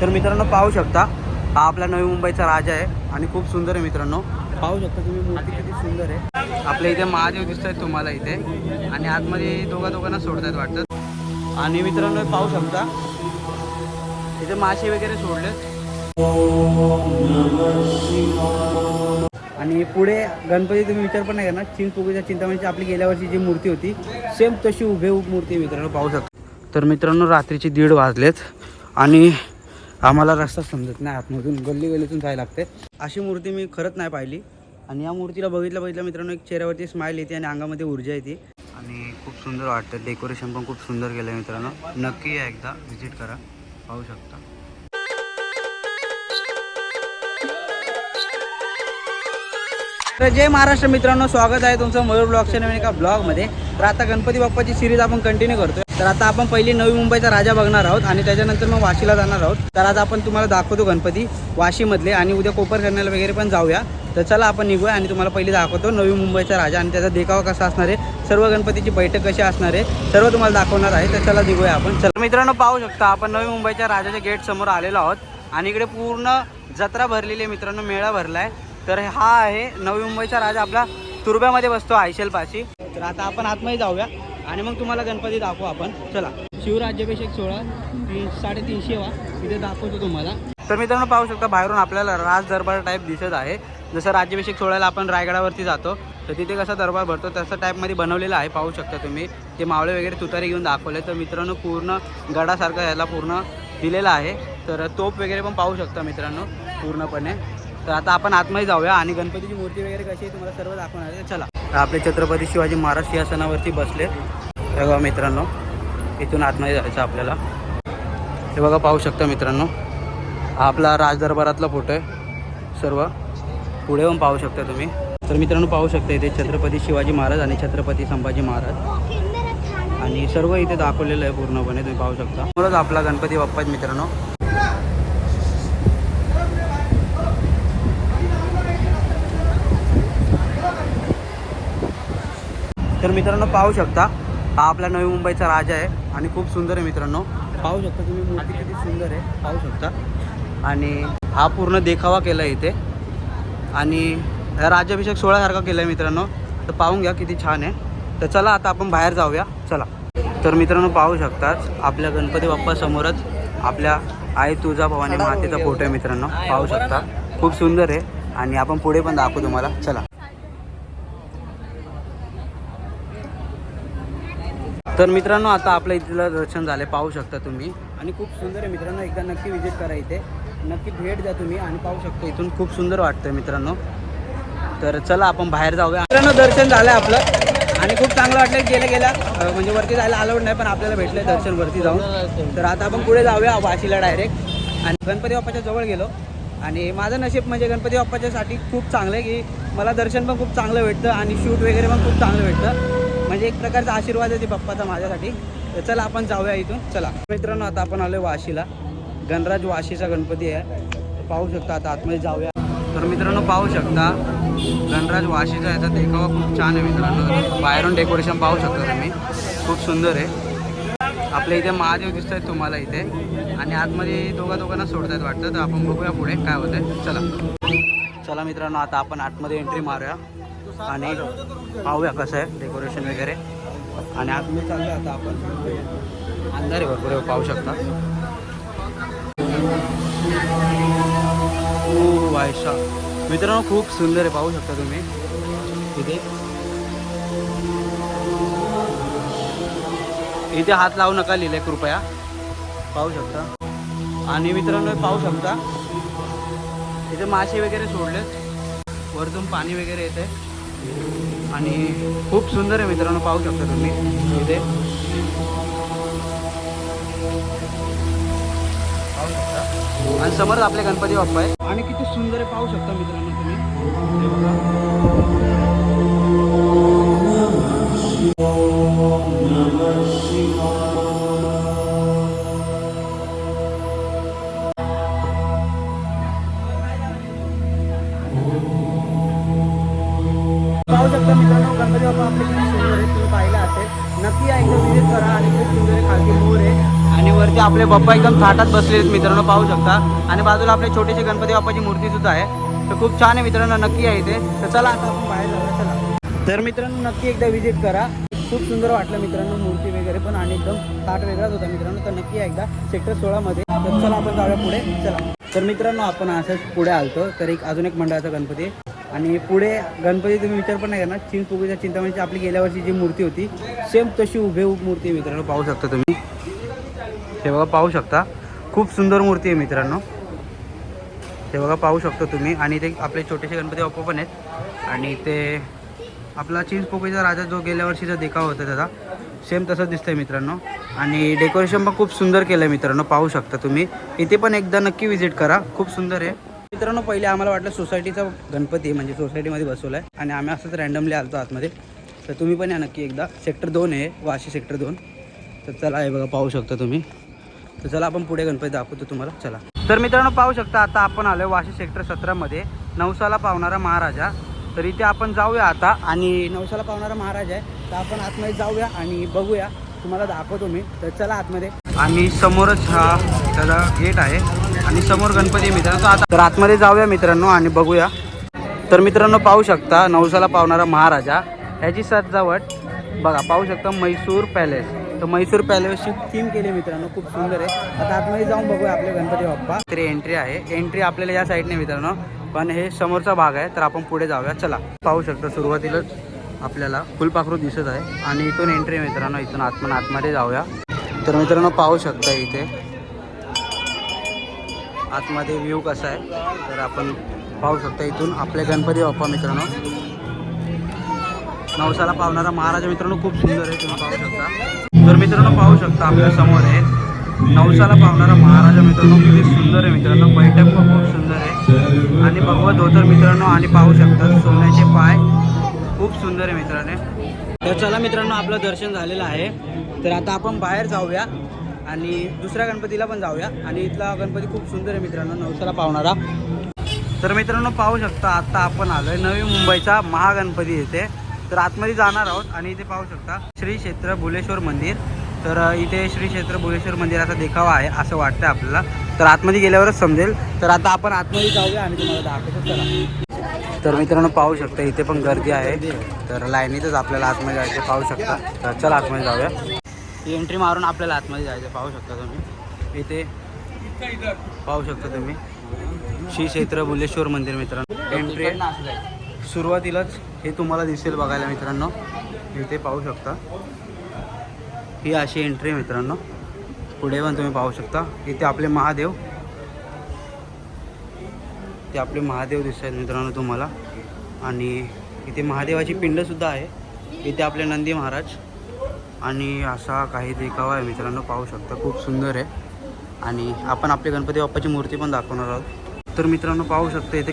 तर मित्रांनो पाहू शकता हा आपला नवी मुंबईचा राजा आहे आणि खूप सुंदर आहे मित्रांनो. पाहू शकता तुम्ही मूर्ती किती सुंदर आहे. आपल्या इथे महादेव दिसत आहेत तुम्हाला इथे आणि आतमध्ये दोघा दोघांना सोडतायत वाटतं. आणि मित्रांनो पाहू शकता इथे मासे वगैरे सोडलेत. आणि पुढे गणपती तुम्ही विचार पण नाही करणार चिंचपोकीच्या चिंतामणीची आपली गेल्या वर्षी जी मूर्ती होती सेम तशी उभे मूर्ती मित्रांनो पाहू शकता. तर मित्रांनो रात्रीचे दीड वाजलेत आणि आम्हाला रस्ता समजत नाही. आतमधून गल्ली गल्लीतून जायला लागते. अशी मूर्ती मी खरंच नाही पाहिली. आणि या मूर्तीला बघितलं बघितलं मित्रांनो एक चेहऱ्यावरती स्माईल येते आणि अंगामध्ये ऊर्जा येते. आणि खूप सुंदर वाटतं. डेकोरेशन पण खूप सुंदर केलं आहे मित्रांनो. नक्की या एकदा व्हिजिट करा. पाहू शकता. तर जय महाराष्ट्र मित्रांनो स्वागत आहे तुमचं मयूर ब्लॉगच्या नवीन एका ब्लॉगमध्ये. तर आता गणपती बाप्पाची सिरीज आपण कंटिन्यू करतोय. तर आता आपण पहिली नवी मुंबईचा राजा बघणार आहोत आणि त्याच्यानंतर मग वाशीला जाणार आहोत. तर आज आपण तुम्हाला दाखवतो गणपती वाशीमधले आणि उद्या कोपर करण्याला वगैरे पण जाऊया. तर चला आपण निघूया आणि तुम्हाला पहिले दाखवतो नवी मुंबईचा राजा आणि त्याचा देखावा कसा असणार आहे. सर्व गणपतीची बैठक कशी असणार आहे सर्व तुम्हाला दाखवणार आहे. तर चला निघूया आपण. चला. मित्रांनो पाहू शकता आपण नवी मुंबईच्या राजाच्या गेट समोर आलेलो आहोत. आणि इकडे पूर्ण जत्रा भरलेली आहे मित्रांनो मेळा भरला आहे तर हा आहे नवी मुंबईचा राजा आपला तुर्ब्यामध्ये बसतो आयशेलपाशी. तर आता आपण आतमध्ये जाऊया आणि मग तुम्हाला गणपती दाखवू आपण. चला. शिवराज्याभिषेक सोहळा तीन साडेतीनशे वा. तिथे दाखवतो तुम्हाला. तर मित्रांनो पाहू शकता बाहेरून आपल्याला राज दरबार टाईप दिसत आहे. जसं राज्याभिषेक सोहळ्याला आपण रायगडावरती जातो तर तिथे कसा दरबार भरतो तसं टाईपमध्ये बनवलेलं आहे. पाहू शकता तुम्ही. ते मावळे वगैरे तुतारी घेऊन दाखवले. तर मित्रांनो पूर्ण गडासारखं याला पूर्ण दिलेलं आहे. तर तोप वगैरे पण पाहू शकता मित्रांनो पूर्णपणे. तर आता आपण आतमध्ये जाऊया आणि गणपतीची मूर्ती वगैरे कशी आहे तुम्हाला सर्व दाखवणार आहे. चला. आपले छत्रपती शिवाजी महाराज सिंहासनावरती बसले. हे बघा मित्रांनो इथून आतमध्ये जायचं आपल्याला. हे बघा पाहू शकता मित्रांनो हा आपला राजदरबारातला फोटो आहे. सर्व पुढे येऊन पाहू शकता तुम्ही. तर मित्रांनो पाहू शकता इथे छत्रपती शिवाजी महाराज आणि छत्रपती संभाजी महाराज. आणि सर्व इथे दाखवलेलं आहे पूर्णपणे तुम्ही पाहू शकता. म्हणूनच आपला गणपती बाप्पा मित्रांनो. तर मित्रांनो पाहू शकता हा आपला नवी मुंबईचा राजा आहे आणि खूप सुंदर आहे मित्रांनो. पाहू शकता तुम्ही मूर्ती. किती सुंदर आहे. पाहू शकता. आणि हा पूर्ण देखावा केला आहे इथे. आणि राज्याभिषेक सोहळ्यासारखा केला आहे मित्रांनो. तर पाहून घ्या किती छान आहे. तर चला आता आपण बाहेर जाऊया. चला. तर मित्रांनो पाहू शकताच आपल्या गणपती बाप्पा समोरच आपल्या आई तुळजा भवानी मातेचा फोटो आहे मित्रांनो. पाहू शकता. खूप सुंदर आहे. आणि आपण पुढे पण दाखवू तुम्हाला. चला. तर मित्रांनो आता आपल्या इथलं दर्शन झाले पाहू शकता तुम्ही. आणि खूप सुंदर आहे मित्रांनो एकदा नक्की व्हिजिट करा इथे. नक्की भेट द्या तुम्ही आणि पाहू शकता इथून खूप सुंदर वाटतंय मित्रांनो. तर चला आपण बाहेर जाऊया. मित्रांनो दर्शन झालं आपलं. आणि खूप चांगलं वाटलं की गेल्या गेल्या म्हणजे वरती जायला अलाउड नाही पण आपल्याला भेटलंय दर्शन वरती जाऊन. तर आता आपण पुढे जाऊया वाशीला डायरेक्ट आणि गणपती बाप्पाच्या जवळ गेलो. आणि माझं नशीब म्हणजे गणपती बाप्पाच्यासाठी खूप चांगलं आहे की मला दर्शन पण खूप चांगलं भेटतं आणि शूट वगैरे पण खूप चांगलं भेटतं. म्हणजे एक प्रकारचा आशीर्वाद आहे ते बाप्पाचा माझ्यासाठी. तर चला आपण जाऊया इथून. चला. मित्रांनो आता आपण आलोय वाशीला. गणराज वाशीचा गणपती आहे. पाहू शकता आता आतमध्ये जाऊया. तर मित्रांनो पाहू शकता गणराज वाशीचा याचा देखावा खूप छान आहे मित्रांनो. बाहेरून डेकोरेशन पाहू शकता तुम्ही. खूप सुंदर आहे. आपल्या इथे महादेव दिसत आहेत तुम्हाला इथे. आणि आतमध्ये दोघा दोघांना सोडतात वाटतं. तर आपण बघूया पुढे काय होतंय. चला. चला मित्रांनो आता आपण आतमध्ये एंट्री मारूया. आणि पाहूया कसं आहे डेकोरेशन वगैरे. आणि आतमध्ये चाललो आता आपण. अंधार आहे भरपूर आहे, पाहू शकता. ओ वायशा मित्रांनो खूप सुंदर आहे पाहू शकता तुम्ही. इथे. इथे हात लावू नका लिहिले कृपया. पाहू शकता. आणि मित्रांनो पाहू शकता. इथे मासे वगैरे सोडलेत. वरतून पाणी वगैरे येते आणि खूप सुंदर आहे मित्रांनो पाहू शकता तुम्ही इथे. आणि समोर आपले गणपती बाप्पा आहे. आणि किती सुंदर आहे पाहू शकता मित्रांनो तुम्ही. पाहू मित्रांनो गणपती बाप्पा आपले किती सुंदर आहे तुम्ही पाहिला असेल नक्की एकदा विजिट करा आणि खूप सुंदर खालती मोर आहे आणि वरती आपले बाप्पा एकदम थाटात बसलेले आहेत मित्रांनो पाहू शकता. आणि बाजूला आपले छोटेसे गणपती बाप्पाची मूर्ती सुद्धा आहे. तर खूप छान आहे मित्रांनो नक्की आहे इथे. तर चला आता आपण बाहेर जाऊया चला. तर मित्रांनो नक्की एकदा विजिट करा. खूप सुंदर वाटलं मित्रांनो मूर्ती वगैरे पण आणि एकदम ताट वेगळाच होता मित्रांनो. तर नक्की एकदा सेक्टर सोळामध्ये तर चला आपण जाऊया पुढे चला. तर मित्रांनो आपण असंच पुढे आलतो. तर एक अजून एक मंडळाचा गणपती आणि पुढे गणपती तुम्ही विचार पण नाही करणार. चिंचपोकीच्या चिंतामणीची आपली गेल्या वर्षी जी मूर्ती होती सेम तशी उभे मूर्ती आहे मित्रांनो. पाहू शकता तुम्ही. हे बघा पाहू शकता. खूप सुंदर मूर्ती आहे मित्रांनो. हे बघा पाहू शकता तुम्ही. आणि ते आपले छोटेसे गणपती बाप्पा पण आहेत. आणि ते आपला चिंचपोकीचा राजा जो गेल्या वर्षीचा देखाव होता त्याचा सेम तसंच दिसतंय मित्रांनो. आणि डेकोरेशन पण खूप सुंदर केलं आहे मित्रांनो. पाहू शकता तुम्ही. इथे पण एकदा नक्की विजिट करा. खूप सुंदर आहे. मित्रांनो पहिले आम्हाला वाटलं सोसायटीचा गणपती म्हणजे सोसायटीमध्ये बसवला आहे आणि आम्ही असंच रँडमली आलतो आतमध्ये. तर तुम्ही पण या नक्की एकदा. सेक्टर दोन आहे वाशी सेक्टर दोन. तर चला हे बघा पाहू शकता तुम्ही. तर चला आपण पुढे गणपती दाखवतो तुम्हाला. चला. तर मित्रांनो पाहू शकता आता आपण आलो वाशी सेक्टर सतरामध्ये. नवसाला पावणारा महाराजा. तर इथे आपण जाऊया आता. आणि नवसाला पावणारा महाराज आहे. तर आपण आतमध्ये जाऊया आणि बघूया. तुम्हाला दाखवतो मी. तर चला आतमध्ये. आणि समोरच हा त्याचा गेट आहे. आणि समोर गणपती मित्रांनो आता तर आतमध्ये जाऊया मित्रांनो आणि बघूया. तर मित्रांनो पाहू शकता नवसाला पावणारा महाराजा. ह्याची सजावट बघा पाहू शकता मैसूर पॅलेस. तर म्हैसूर पॅलेसची थीम केली मित्रांनो खूप सुंदर आहे. आता आतमध्ये जाऊन बघूया आपले गणपती बाप्पा. तरी एंट्री आहे. एंट्री आपल्याला या साईडने मित्रांनो. पण हे समोरचा भाग आहे तर आपण पुढे जाऊया. चला. पाहू शकता सुरुवातीलाच आपल्याला फुलपाखरू दिसत आहे. आणि इथून एंट्री मित्रांनो इथून आतमध्ये आतमध्ये जाऊया. तर मित्रांनो पाहू शकता इथे आतमध्ये व्ह्यू कसा आहे तर आपण पाहू शकता इथून आपले गणपती बाप्पा मित्रांनो. नवसाला पावणारा महाराज मित्रांनो खूप सुंदर आहे तुम्ही पाहू शकता. तर मित्रांनो पाहू शकता आपल्यासमोर आहे नवसाला पावणारा महाराजा मित्रांनो किती सुंदर आहे मित्रांनो. बैठक पण खूप सुंदर आहे. आणि भगवत धोतर मित्रांनो आणि पाहू शकता सोन्याचे पाय खूप सुंदर आहे मित्रांनो. तर चला मित्रांनो आपलं दर्शन झालेलं आहे. तर आता आपण बाहेर जाऊया. आणि दुसऱ्या गणपतीला पण जाऊया. आणि इथला गणपती खूप सुंदर आहे मित्रांनो नवसाला पावणारा. तर मित्रांनो पाहू शकता आता आपण आलोय नवी मुंबईचा महागणपती येथे. तर आतमध्ये जाणार आहोत आणि इथे पाहू शकता श्री क्षेत्र भुलेश्वर मंदिर. तर इथे श्री क्षेत्र भुलेश्वर मंदिराचा देखावा आहे असं वाटतं आपल्याला. तर आतमध्ये गेल्यावरच समजेल. तर आता आपण आतमध्ये जाऊया आणि तुम्हाला दाखवतो चला. तर मित्रांनो पाहू शकता इथे पण गर्दी आहे. तर लाईनीतच आपल्याला आतमध्ये जायचं पाहू शकता. तर चला आतमध्ये जाऊया. एंट्री मारून आपल्याला आतमध्ये जायचं पाहू शकता तुम्ही. इथे पाहू शकता तुम्ही. श्री क्षेत्र बुलेश्वर मंदिर मित्रांनो. एंट्री सुरुवातीलाच हे तुम्हाला दिसेल बघायला मित्रांनो. इथे पाहू शकता. ही अशी एंट्री आहे मित्रांनो. पुढे पण तुम्ही पाहू शकता. इथे आपले महादेव. ते आपले महादेव दिसत आहेत मित्रांनो तुम्हाला. आणि इथे महादेवाची पिंडसुद्धा आहे. इथे आपले नंदी महाराज. आणि असा काही देखावा आहे. मित्रांनो पाहू शकता खूप सुंदर आहे. आणि आपण आपली गणपती बाप्पाची मूर्ती पण दाखवणार आहोत. तर मित्रांनो पाहू शकता इथे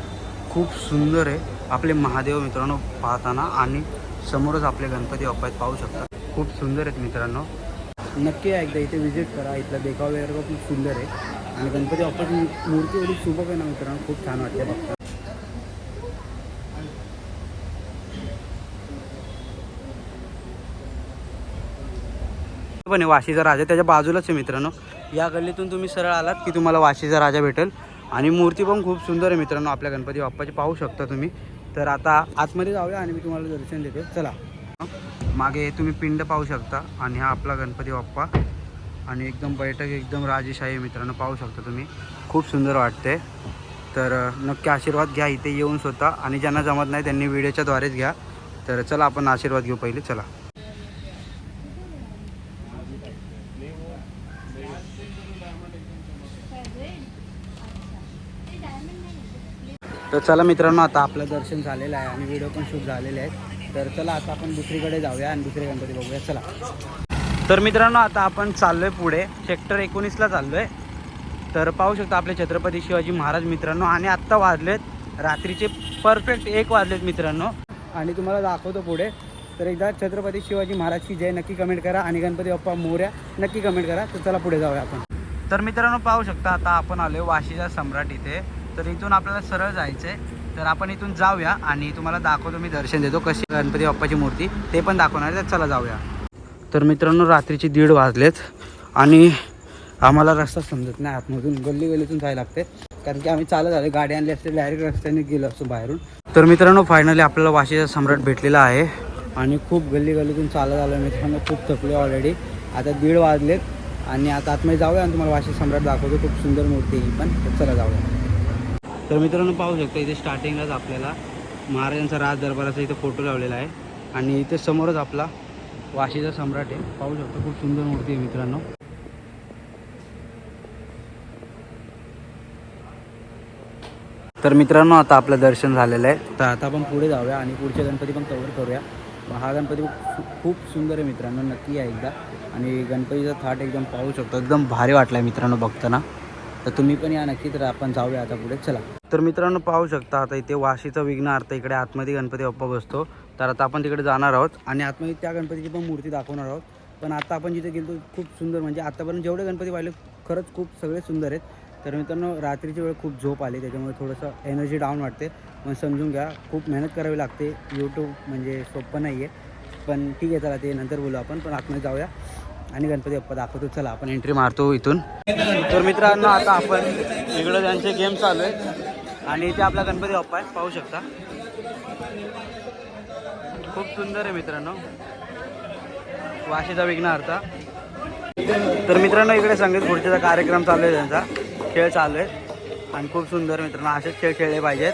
खूप सुंदर आहे. आपले महादेव मित्रांनो पाहताना आणि समोरच आपले गणपती बाप्पा आहेत. पाहू शकता खूप सुंदर आहेत मित्रांनो. नक्की एकदा इथे व्हिजिट करा. इथला देखावा वगैरे खूप सुंदर आहे. आणि गणपती बाप्पाची मूर्ती एवढी सुबक आहे ना मित्रांनो खूप छान वाटते बघता पण आहे वाशीचा राजा त्याच्या बाजूलाच आहे मित्रांनो. या गल्लीतून तुम्ही सरळ आलात की तुम्हाला वाशीचा राजा भेटेल. आणि मूर्ती पण खूप सुंदर आहे मित्रांनो आपल्या गणपती बाप्पाची पाहू शकता तुम्ही. तर आता आतमध्ये जाऊया आणि मी तुम्हाला दर्शन देतो. चला. मागे तुम्ही पिंड पाहू शकता आणि हा आपला गणपती बाप्पा. आणि एकदम बैठक एकदम राजेशाही मित्रांनो पाहू शकता तुम्ही. खूप सुंदर वाटते तर नक्की आशीर्वाद घ्या इथे येऊन स्वतः. आणि ज्यांना जमत नाही त्यांनी व्हिडिओच्याद्वारेच घ्या. तर चला आपण आशीर्वाद घेऊ पहिले. चला. तर चला मित्रांनो आता आपलं दर्शन झालेलं आहे आणि व्हिडिओ पण शूट झालेले आहेत. तर चला आता आपण दुसरीकडे जाऊया आणि दुसरे गणपती बघूया. चला. तर मित्रांनो आता आपण चाललो आहे पुढे. सेक्टर एकोणीसला चाललो आहे तर पाहू शकता आपले छत्रपती शिवाजी महाराज मित्रांनो आणि आत्ता वाजलेत. रात्रीचे परफेक्ट एक वाजलेत मित्रांनो. आणि तुम्हाला दाखवतो पुढे. तर एकदा छत्रपती शिवाजी महाराजची जय नक्की कमेंट करा आणि गणपती बाप्पा मोऱ्या नक्की कमेंट करा. तर चला पुढे जाऊया आपण. तर मित्रांनो पाहू शकता आता आपण आलो वाशीचा सम्राट इथे. तर इथून आपल्याला सरळ जायचं आहे तर आपण इथून जाऊया आणि तुम्हाला दाखवतो मी दर्शन देतो. कशी गणपती बाप्पाची मूर्ती ते पण दाखवणार आहे. तर चला जाऊया. तर मित्रांनो रात्रीची दीड वाजलेत आणि आम्हाला रस्ता समजत नाही. आतमधून गल्ली गल्लीतून जायला लागते. कारण की आम्ही चालत आलो गाडी आणली असते डायरेक्ट रस्त्याने गेलो असतो बाहेरून. तर मित्रांनो फायनली आपल्याला वाशीचा सम्राट भेटलेला आहे. आणि खूप गल्ली गल्लीतून चालत आलो मित्रांनो. खूप थकलो ऑलरेडी आता दीड वाजलेत आणि आता आतमध्ये जाऊया आणि तुम्हाला वाशी सम्राट दाखवतो. खूप सुंदर मूर्ती ही पण. चला जाऊया. तर मित्रांनो पाहू शकता इथे स्टार्टिंगलाच आपल्याला महाराजांचा राज दरबाराचा इथे फोटो लावलेला आहे. आणि इथे समोरच आपला वाशीचा सम्राट आहे. पाहू शकतो खूप सुंदर मूर्ती आहे मित्रांनो. तर मित्रांनो आता आपलं दर्शन झालेलं आहे. तर आता आपण पुढे जाऊया आणि पुढचे गणपती पण कवर करूया. हा गणपती खूप खूप सुंदर आहे मित्रांनो नक्की आहे एकदा. आणि गणपतीचा थाट एकदम पाहू शकतो एकदम भारी वाटला आहे मित्रांनो बघताना. तर तुम्ही पण या नक्की तर आपण जाऊया आता पुढे. चला. तर मित्रांनो पाहू शकता आता इथे वाशीचा विघ्नार्थ इकडे आतमध्ये गणपती बाप्पा बसतो. तर आता आपण तिकडे जाणार आहोत आणि आतमध्ये त्या गणपतीची पण मूर्ती दाखवणार आहोत. पण आता आपण जिथे गेलो खूप सुंदर म्हणजे आतापर्यंत जेवढे गणपती पाहिले खरंच खूप सगळे सुंदर आहेत. तर मित्रांनो रात्रीची वेळ खूप झोप आली त्याच्यामुळे थोडंसं एनर्जी डाऊन वाटते. पण समजून घ्या खूप मेहनत करावी लागते. यूट्यूब म्हणजे सोपं नाही आहे पण ठीक आहे चला ते नंतर बोलू आपण पण आतमध्ये जाऊया. आणि गणपती बाप्पा दाखवतो. चला आपण एंट्री मारतो इथून. तर मित्रांनो आता आपण इकडं त्यांचे गेम चालू आहेत. आणि इथे आपला गणपती बाप्पा आहे पाहू शकता. खूप सुंदर आहे मित्रांनो. वाशीचा विघ्नहर्ता. तर मित्रांनो इकडे संगीत खुर्चीचा कार्यक्रम चालू आहे त्यांचा. खेळ चालू आहे आणि खूप सुंदर मित्रांनो असेच खेळ खेळले पाहिजेत.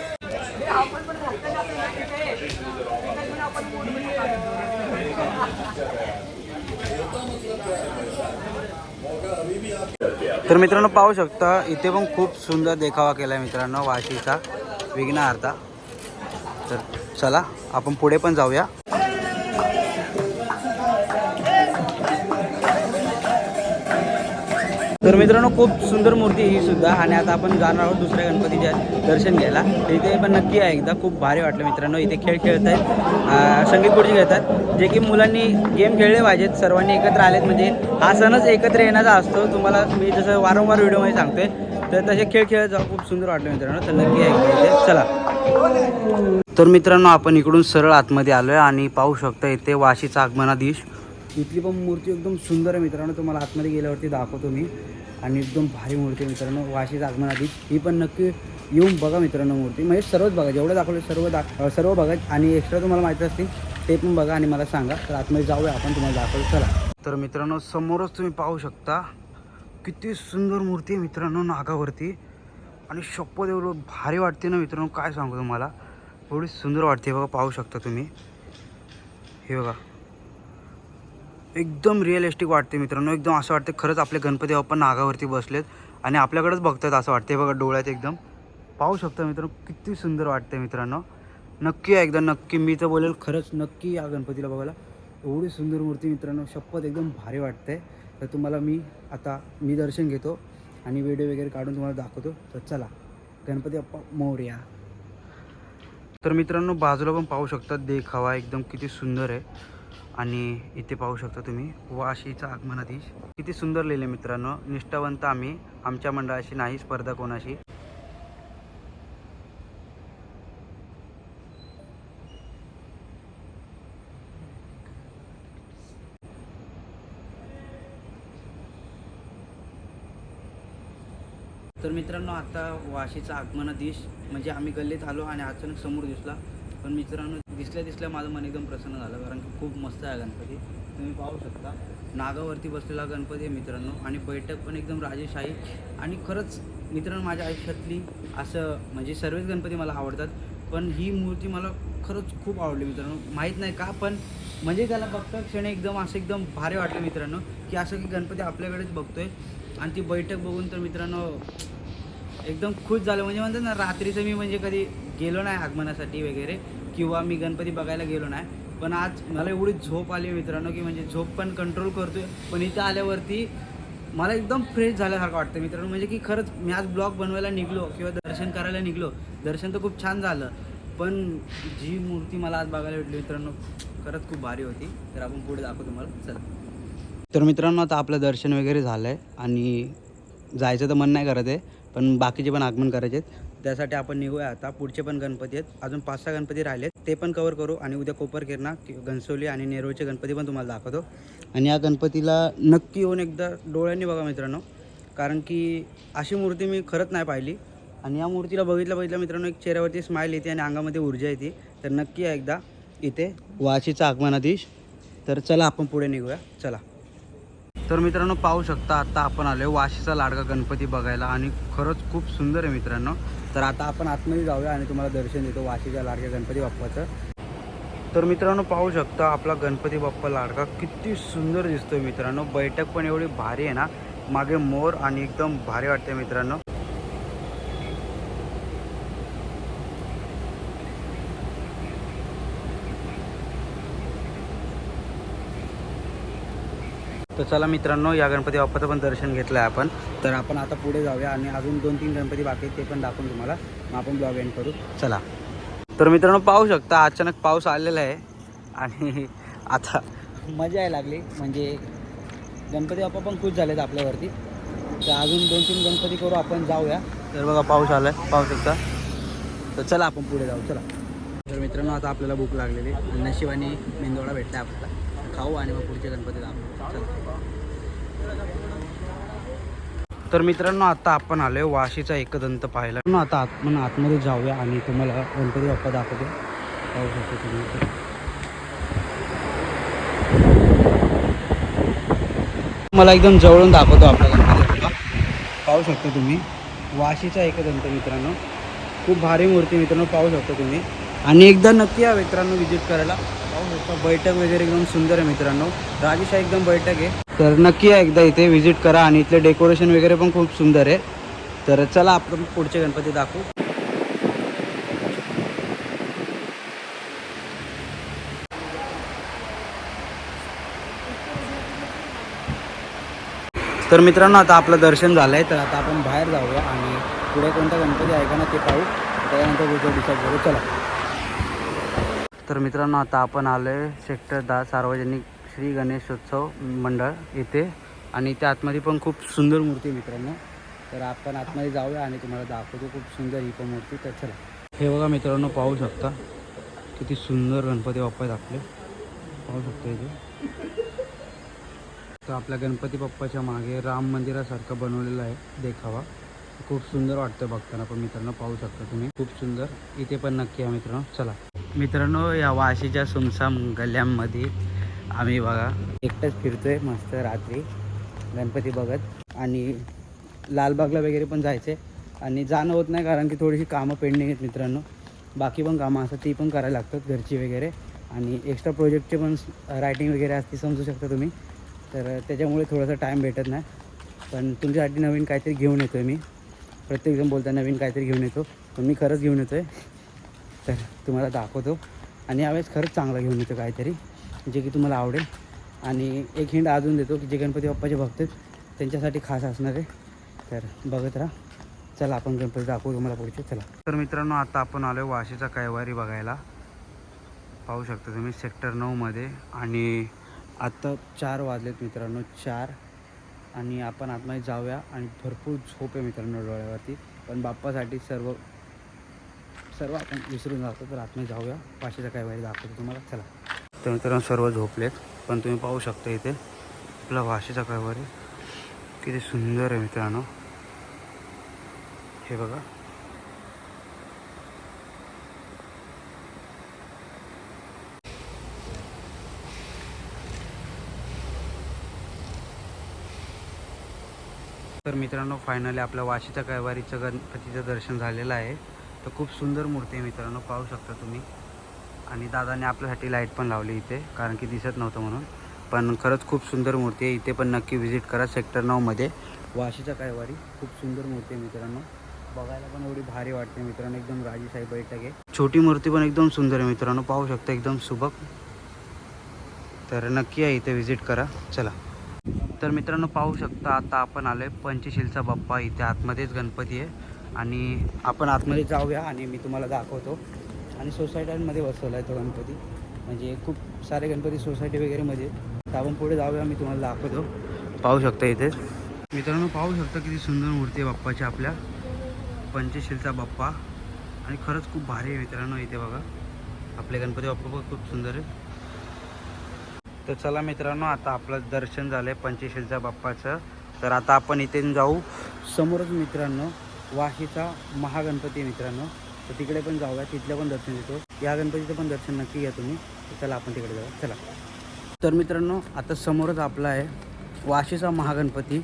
तर मित्रांनो पाहू शकता इथे पण खूप सुंदर देखावा केला आहे मित्रांनो वाशीचा विघ्नहार्ता. तर चला आपण पुढे पण जाऊया. तर मित्रांनो खूप सुंदर मूर्ती ही सुद्धा. आणि आता आपण जाणार आहोत दुसऱ्या गणपतीच्या दर्शन घ्यायला. इथे पण नक्की आहे एकदा. खूप भारी वाटलं मित्रांनो. इथे खेळ खेळत आहेत संगीत खुर्ची खेळतात जे की मुलांनी गेम खेळले पाहिजेत. सर्वांनी एकत्र आलेत. म्हणजे हा सणच एकत्र येण्याचा असतो. तुम्हाला मी जसं वारंवार व्हिडिओमध्ये सांगतोय तर तसे खेळ खेळत जाऊ. खूप सुंदर वाटलं मित्रांनो. तर नक्की आहे इथे चला. तर मित्रांनो आपण इकडून सरळ आतमध्ये आलो आहे आणि पाहू शकता इथे वाशीचा आगमनाधीश इथली पण मूर्ती एकदम सुंदर आहे मित्रांनो. तुम्हाला आतमध्ये गेल्यावरती दाखवतो मी. आणि एकदम भारी मूर्ती आहे मित्रांनो. वाशीचा आगमनाधीश ही पण नक्की येऊन बघा मित्रांनो मूर्ती. म्हणजे सर्वच बघा. जेवढं दाखवलं सर्व दाख सर्व बघा. आणि एक्स्ट्रा तुम्हाला माहिती असतील ते पण बघा आणि मला सांगा. तर आतमध्ये जाऊया आपण. तुम्हाला दाखवलं चला. तर मित्रांनो समोरच तुम्ही पाहू शकता. किती सुंदर मूर्ती आहे मित्रांनो नागावरती. आणि शप्पथ एवढं भारी वाटते ना मित्रांनो. काय सांगू तुम्हाला. एवढी सुंदर वाटते बघा. पाहू शकता तुम्ही. हे बघा. एकदम रिअलिस्टिक वाटते मित्रांनो. एकदम असं वाटतं खरंच आपले गणपती बाप्पा नागावरती बसलेत आणि आपल्याकडेच बघतात असं वाटते बघा डोळ्यात एकदम. पाहू शकता मित्रांनो किती सुंदर वाटते मित्रांनो. नक्की या एकदा नक्की मी तर बोलेल खरंच नक्की या गणपतीला बघायला. एवढी सुंदर मूर्ती मित्रांनो शपथ एकदम भारी वाटते तर तुम्हाला मी आता मी दर्शन घेतो आणि व्हिडिओ वगैरे काढून तुम्हाला दाखवतो. तर चला गणपती बाप्पा मोरया. तर मित्रांनो बाजूला पण पाहू शकता देखावा एकदम किती सुंदर आहे. आणि इथे पाहू शकता तुम्ही वाशीचा आगमनाधीश किती सुंदर लिहिले मित्रांनो. निष्ठावंत आम्ही. आमच्या मंडळाशी नाही स्पर्धा कोणाशी? तर मित्रांनो आता वाशीचा आगमनाधीश म्हणजे आम्ही गल्लीत आलो आणि अचानक समोर दिसला. पण मित्रांनो दिसल्या दिसल्या माझं मन एकदम प्रसन्न झालं कारण की खूप मस्त आहे गणपती. तुम्ही पाहू शकता. नागावरती बसलेला गणपती आहे मित्रांनो आणि बैठक पण एकदम राजेशाही आणि खरंच मित्रांनो माझ्या आयुष्यातली असं म्हणजे सर्वच गणपती मला आवडतात पण ही मूर्ती मला खरंच खूप आवडली मित्रांनो. माहीत नाही का पण म्हणजे त्याला बघता क्षणी एकदम असं एकदम भारी वाटलं मित्रांनो की असं की गणपती आपल्याकडेच बघतोय. आणि ती बैठक बघून तर मित्रांनो एकदम खुश झालं. म्हणजे म्हणतात ना रात्रीचं मी म्हणजे कधी गेलो नाही आगमनासाठी वगैरे. किंवा मी गणपती बघायला गेलो नाही पण आज मला एवढी झोप आली मित्रांनो की म्हणजे झोप पण कंट्रोल करतोय पण इथं आल्यावरती मला एकदम फ्रेश झाल्यासारखं वाटतं मित्रांनो. म्हणजे की खरंच मी आज ब्लॉग बनवायला निघलो किंवा दर्शन करायला निघलो दर्शन तर खूप छान झालं पण जी मूर्ती मला आज बघायला भेटली मित्रांनो खरंच खूप भारी होती. तर आपण पुढे दाखवू तुम्हाला. चला. तर मित्रांनो आता आपलं दर्शन वगैरे झालं आहे आणि जायचं तर मन नाही करत आहे पण बाकीचे पण आगमन करायचे आहेत त्यासाठी आपण निघूया आता. पुढचे पण गणपती आहेत. अजून पाच सहा गणपती राहिलेत. ते पण कवर करू आणि उद्या कोपर किरणा घनसोली आणि नेरूळचे गणपती पण तुम्हाला दाखवतो. आणि या गणपतीला नक्की येऊन एकदा डोळ्यांनी बघा मित्रांनो. कारण की अशी मूर्ती मी खरंच नाही पाहिली. आणि या मूर्तीला बघितलं बघितलं मित्रांनो एक चेहऱ्यावरती स्माईल येते आणि अंगामध्ये ऊर्जा येते. तर नक्की एकदा इथे वाशीचा आगमनाधीश. तर चला आपण पुढे निघूया. चला. तर मित्रांनो पाहू शकता आता आपण आलो वाशीचा लाडका गणपती बघायला आणि खरंच खूप सुंदर आहे मित्रांनो. तर आता आपण आतमध्ये जाऊया आणि तुम्हाला दर्शन देतो वाशीच्या लाडक्या गणपती बाप्पाचं. तर मित्रांनो पाहू शकता आपला गणपती बाप्पा लाडका किती सुंदर दिसतोय मित्रांनो. बैठक पण एवढी भारी आहे ना. मागे मोर आणि एकदम भारी वाटते मित्रांनो. तर चला मित्रांनो या गणपती बाप्पाचं पण दर्शन घेतलं आहे आपण. तर आपण आता पुढे जाऊया आणि अजून दोन तीन गणपती बाकी आहेत ते पण दाखवून तुम्हाला. मग आपण ब्लॉग एंड करू. चला. तर मित्रांनो पाहू शकता अचानक पाऊस आलेला आहे. आणि आता मजा यायला लागली. म्हणजे गणपती बाप्पा पण खुश झालेत आपल्यावरती. तर अजून दोन तीन गणपती करू आपण जाऊया. तर बघा पाऊस आला आहे पाहू शकता. तर चला आपण पुढे जाऊ. चला. तर मित्रांनो आता आपल्याला भूक लागलेली आणि नशिबाने मेंदोडा भेटला आपल्याला. खाऊ आणि मग पुढचे गणपती दाखवू. चला. तर मित्रांनो आता आपण आलोय वाशीचा एकदंत पाहायला. म्हणून आता आत म्हणून आतमध्ये जाऊया आणि तुम्हाला गणपती बाप्पा दाखवतो. पाहू शकतो तुम्ही. मला एकदम जवळून दाखवतो आपला गणपती बाप्पा पाहू शकता तुम्ही. वाशीचा एकदंत मित्रांनो. खूप भारी मूर्ती मित्रांनो पाहू शकता तुम्ही. आणि एकदा नक्की या मित्रांनो व्हिजिट करायला. बैठक वगैरे एकदम सुंदर आहे मित्रांनो. राजेशाही एकदम बैठक आहे. तर नक्की एकदा इथे व्हिजिट करा आणि इथले डेकोरेशन वगैरे पण खूप सुंदर आहे. तर चला आपण पुढचे गणपती दाखवू. तर मित्रांनो आता आपलं दर्शन झालं आहे तर आता आपण बाहेर जाऊया आणि पुढे कोणता गणपती आहे का ना ते पाहू. त्यानंतर डिसाईड करू. चला. तर मित्रांनो आता आपण आलो आहे सेक्टर दहा सार्वजनिक श्री गणेशोत्सव मंडळ इथे. आणि त्या आतमध्ये पण खूप सुंदर मूर्ती आहे मित्रांनो. तर आपण आतमध्ये जाऊया आणि तुम्हाला दाखवतो खूप सुंदर ही पण मूर्ती. तर चला. हे बघा मित्रांनो पाहू शकता. किती सुंदर गणपती बाप्पा आहेत आपले. पाहू शकता इथे. तर आपल्या गणपती बाप्पाच्या मागे राम मंदिरासारखं बनवलेलं आहे. देखावा. खूप सुंदर वाटतं बघताना पण मित्रांनो पाहू शकता तुम्ही. खूप सुंदर. इथे पण नक्की आहे मित्रांनो. चला. मित्रांनो या वाशीच्या सुमसाम गल्ल्यांमध्ये आम्ही बघा एकटंच फिरतोय मस्त रात्री गणपती बघत. आणि लालबागला वगैरे पण जायचे आणि जाणं होत नाही कारण की थोडीशी कामं पेंडिंग आहेत मित्रांनो. बाकी पण कामं असतात ती पण करायला लागतात घरची वगैरे. आणि एक्स्ट्रा प्रोजेक्टचे पण रायटिंग वगैरे असते समजू शकता तुम्ही. तर त्याच्यामुळे थोडासा टाईम भेटत नाही. पण तुमच्यासाठी नवीन काहीतरी घेऊन येतो आहे मी. प्रत्येकजण बोलता नवीन काहीतरी घेऊन येतो. पण मी खरंच घेऊन येतो आहे तर तुम्हाला दाखवतो. आणि यावेळेस खरंच चांगला घेऊन येतो काहीतरी जे की तुम्हाला आवडेल. आणि एक हिंड अजून देतो की जे गणपती बाप्पाचे भक्त आहेत त्यांच्यासाठी खास असणार आहे. तर बघत राहा. चला आपण गणपती दाखवू तुम्हाला पुढचे. चला. तर मित्रांनो आता आपण आलो आहे वाशीचा कैवारी बघायला. पाहू शकता तुम्ही सेक्टर नऊमध्ये आणि आत्ता चार वाजलेत मित्रांनो चार. आणि आपण आतमध्ये जाऊया. आणि भरपूर झोप आहे मित्रांनो डोळ्यावरती. पण बाप्पासाठी सर्व सर्व आपण विसरून जातो. तर आतमध्ये जाऊया. पाचशेचा काय वारी दाखवतो तुम्हाला. चला. तर मित्रांनो सर्व झोपलेत. पण तुम्ही पाहू शकता इथे. आपला वाशीचा काय किती सुंदर आहे मित्रांनो. हे बघा. तर मित्रांनो फायनली आपल्या वाशीच्या कैवारीचं गणपतीचं दर्शन झालेलं आहे. तर खूप सुंदर मूर्ती आहे मित्रांनो पाहू शकता तुम्ही. आणि दादाने आपल्यासाठी लाइट पण लावली इथे कारण की दिसत नव्हतं म्हणून. पण खरंच खूप सुंदर मूर्ती आहे. इथे पण नक्की व्हिजिट करा सेक्टर नऊमध्ये वाशीच्या कैवारी खूप सुंदर मूर्ती आहे मित्रांनो. बघायला पण एवढी भारी वाटते मित्रांनो एकदम राजेशाही बैठक आहे. छोटी मूर्ती पण एकदम सुंदर आहे मित्रांनो पाहू शकता एकदम सुबक. तर नक्की आहे इथे व्हिजिट करा. चला. तर मित्रांनो पाहू शकता आता आपण आलो आहे पंचशीलचा बाप्पा इथे आतमध्येच गणपती आहे. आणि आपण आतमध्ये जाऊया आणि मी तुम्हाला दाखवतो. आणि सोसायट्यांमध्ये बसवला आहे तो गणपती. म्हणजे खूप सारे गणपती सोसायटी वगैरेमध्ये आहेत. तर आपण पुढे जाऊया मी तुम्हाला दाखवतो. पाहू शकता इथे. मित्रांनो पाहू शकता किती सुंदर मूर्ती आहे बाप्पाची आपल्या. पंचशीलचा बाप्पा. आणि खरंच खूप भारी आहे मित्रांनो इथे बघा. आपले गणपती बाप्पा पण खूप सुंदर आहे तर चला मित्रांनो आता आपलं दर्शन झालं आहे पंचशीलच्या बाप्पाचं. तर आता आपण इथे जाऊ. समोरच मित्रांनो वाशीचा महागणपती आहे मित्रांनो. तर तिकडे पण जाऊया तिथलं पण दर्शन देतो या गणपतीचं पण दर्शन नक्की घ्या तुम्ही. चला आपण तिकडे जाऊया. चला. तर मित्रांनो आता समोरच आपला आहे वाशीचा महागणपती.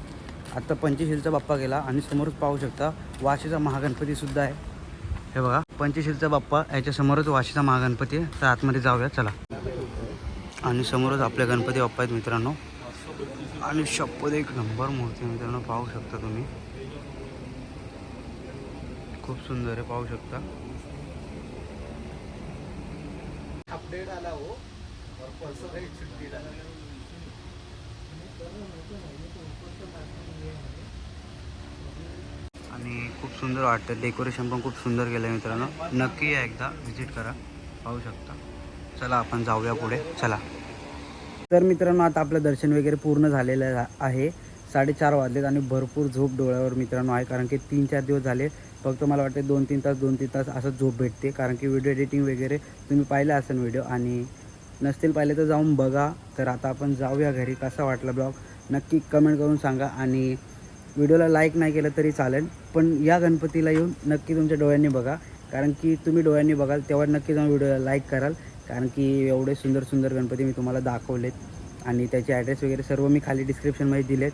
आता पंचशीलचा बाप्पा गेला आणि समोरच पाहू शकता वाशीचा महागणपतीसुद्धा आहे. हे बघा पंचशीलचा बाप्पा याच्यासमोरच वाशीचा महागणपती आहे. तर आतमध्ये जाऊया चला. आणि समोरच आपले गणपती बाप्पा आहेत मित्रांनो. आणि शपथ एक नंबर मूर्ती मित्रांनो पाहू शकता तुम्ही. खूप सुंदर आहे पाहू शकता. अपडेट आला हो. और परसों काही छुट्टी डाला आणि खूप सुंदर वाटतं. डेकोरेशन पण खूप सुंदर केलं आहे मित्रांनो. नक्की या एकदा व्हिजिट करा. पाहू शकता. चला आपण जाऊया पुढे. चला. तर मित्रांनो आता आपलं दर्शन वगैरे पूर्ण झालेलं आहे. साडेचार वाजलेत आणि भरपूर झोप डोळ्यावर मित्रांनो आहे कारण की तीन चार दिवस झाले. फक्त मला वाटते दोन तीन तास दोन तीन तास असं झोप भेटते कारण की व्हिडिओ एडिटिंग वगैरे तुम्ही पाहिलं असेल व्हिडिओ आणि नसतील पाहिले तर जाऊन बघा. तर आता आपण जाऊया घरी. कसा वाटला ब्लॉग? नक्की कमेंट करून सांगा आणि व्हिडिओला लाईक नाही केलं तरी चालेल पण या गणपतीला येऊन नक्की तुमच्या डोळ्यांनी बघा. कारण की तुम्ही डोळ्यांनी बघाल तेव्हा नक्की जाऊन व्हिडिओला लाईक कराल. कारण की एवढे सुंदर सुंदर गणपती मी तुम्हाला दाखवलेत आणि त्याचे ॲड्रेस वगैरे सर्व मी खाली डिस्क्रिप्शनमध्ये दिलेत.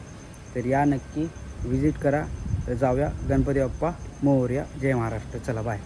तर या नक्की व्हिजिट करा. तर जाऊया गणपती बाप्पा मोर्या. जय महाराष्ट्र. चला बाय